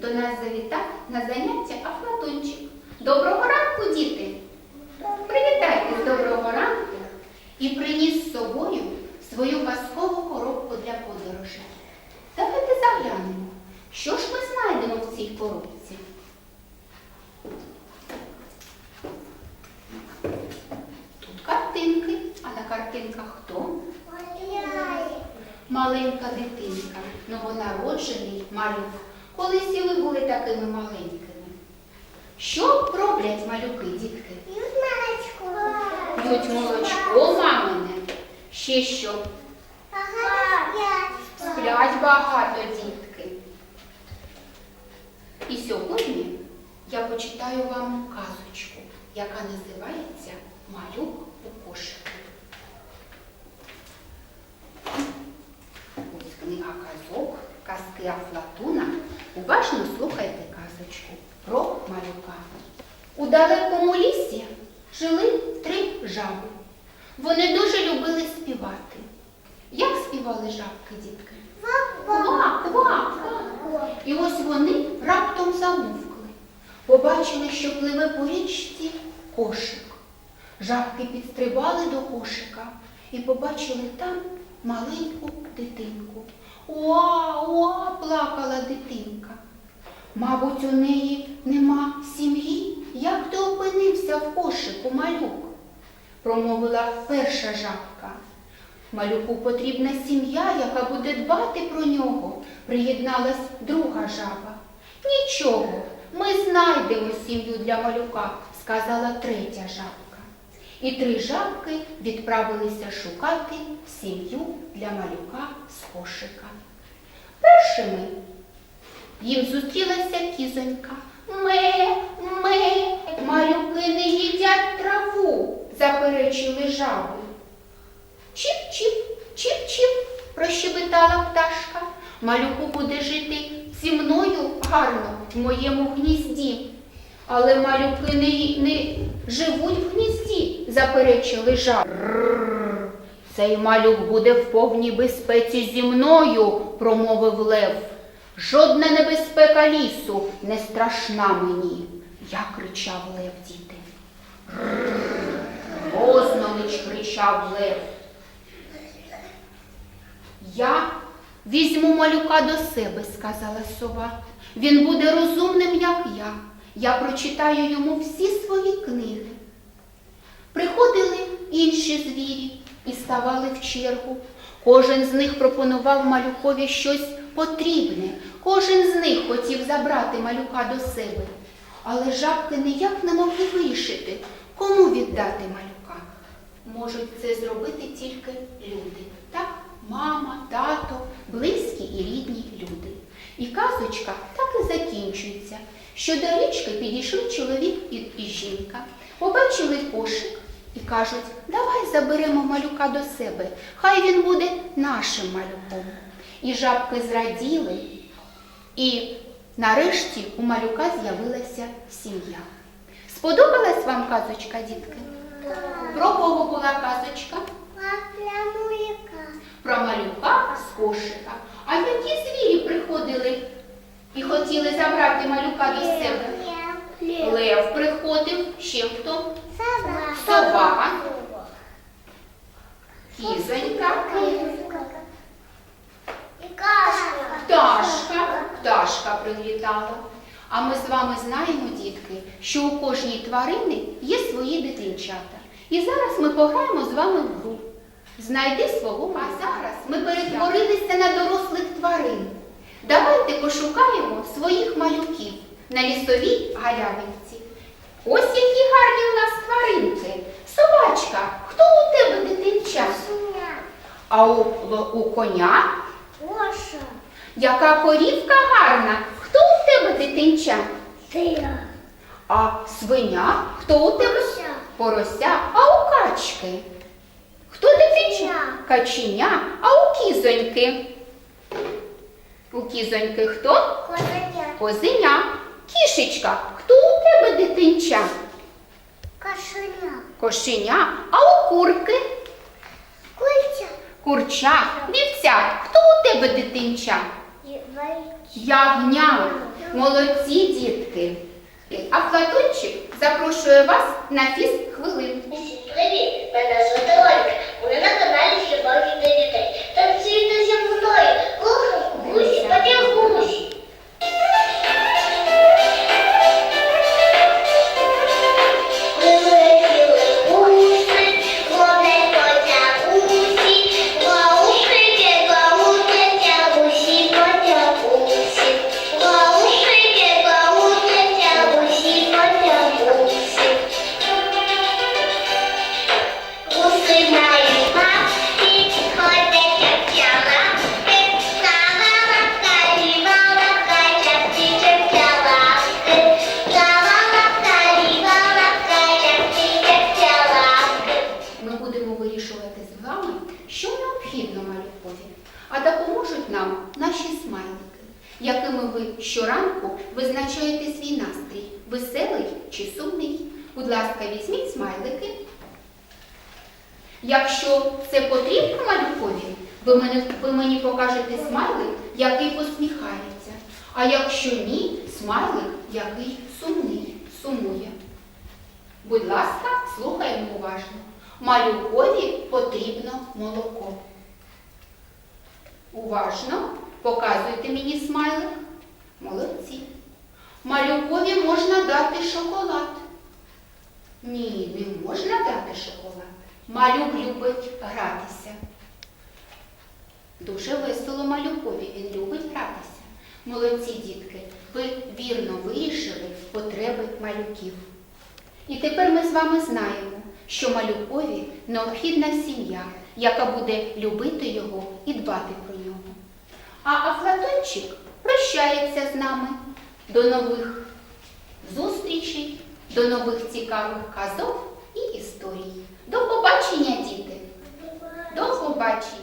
до нас завітав на заняття Афлатончик. Доброго ранку, діти! Привітайтесь доброго ранку і приніс з собою свою казкову коробку для подорожей. Давайте заглянемо, що ж ми знайдемо в цій коробці. Тут картинки, а на картинках хто? Маленька дитинка, новонароджений малюк. Колись і ви були такими маленькими. Що роблять малюки, дітки? П'ють молочко мамине. Ще що? Сплять багато дітки. І сьогодні я почитаю вам казочку, яка називається Малюк у кошику. Ось книга казок, казки Афлатуна. Уважно слухайте казочку про малюка. У далекому лісі жили три жаби. Вони дуже любили співати. Як співали жабки, дітки? Ква, ква, ква. І ось вони раптом замовкли. Побачили, що пливе по річці кошик. Жабки підстрибали до кошика і побачили там маленьку дитинку. Уа, уа, плакала дитинка. Мабуть, у неї нема сім'ї. Як ти опинився в кошику, малюк? промовила перша жабка. Малюку потрібна сім'я, яка буде дбати про нього, приєдналась друга жаба. Нічого, ми знайдемо сім'ю для малюка, сказала третя жабка. І три жабки відправилися шукати сім'ю для малюка з кошика. Першими їм зустрілася кізонька. Ме, ме, малюки не їдять траву, заперечили жаби. Чіп-чіп, чіп-чіп, прощебетала пташка. Малюку буде жити зі мною гарно в моєму гнізді. Але малюки не, не живуть в гнізді, заперечили жаби. «Рррр, Цей малюк буде в повній безпеці зі мною, промовив лев. Жодна небезпека лісу не страшна мені, я кричав лев діти. Ознолич кричав лев. Я візьму малюка до себе, сказала сова. Він буде розумним, як я. Я прочитаю йому всі свої книги. Приходили інші звірі і ставали в чергу. Кожен з них пропонував малюкові щось потрібне. Кожен з них хотів забрати малюка до себе. Але жабки ніяк не могли вирішити, кому віддати малюка. Можуть це зробити тільки люди. Так, мама, тато, близькі і рідні люди. І казочка так і закінчується, що до річки підійшли чоловік і, жінка, побачили кошик і кажуть, давай заберемо малюка до себе, хай він буде нашим малюком. І жабки зраділи, і нарешті у малюка з'явилася сім'я. Сподобалась вам казочка, дітки? Про кого була казочка? Про малюка з кошика. А які звірі приходили і хотіли забрати малюка до себе? Лев приходив, ще хто? Сова, кізонька, пташка, пташка прилітала. А ми з вами знаємо, дітки, що у кожній тварини є свої дитинчата. І зараз ми пограємо з вами в гру. Знайди свого а зараз ми перетворилися на дорослих тварин. Давайте пошукаємо своїх малюків на лісовій галявинці. Ось які гарні у нас тваринки. Собачка, хто у тебе дитинча? А у, у коня? Яка корівка гарна? Хто у тебе дитинча? А свиня? Хто у тебе? Порося. А у качки? Хто дитинча? Каченя. А у кізоньки? У кізоньки хто? Козеня. Кішечка. Хто дитинча? Кошеня. Кошеня. А у курки? Курча. Вівця. Хто у тебе дитинча? Ягня. Молодці, дітки. А Платончик запрошує вас на фіст хвилинку. Допоможуть нам наші смайлики, якими ви щоранку визначаєте свій настрій, веселий чи сумний. Будь ласка, візьміть смайлики. Якщо це потрібно малюкові, ви, мене, ви мені покажете смайлик, який посміхається. А якщо ні, смайлик, який сумний, сумує. Будь ласка, слухаємо уважно. Малюкові потрібно молоко. Уважно показуйте мені смайлик. Молодці. Малюкові можна дати шоколад. Ні, не можна дати шоколад. Малюк любить гратися. Дуже весело малюкові, він любить гратися. Молодці дітки, ви вірно вирішили потреби малюків. І тепер ми з вами знаємо, що малюкові необхідна сім'я, яка буде любити його і дбати про нього. А Афлатончик прощається з нами до нових зустрічей, до нових цікавих казок і історій. До побачення, діти! До побачення!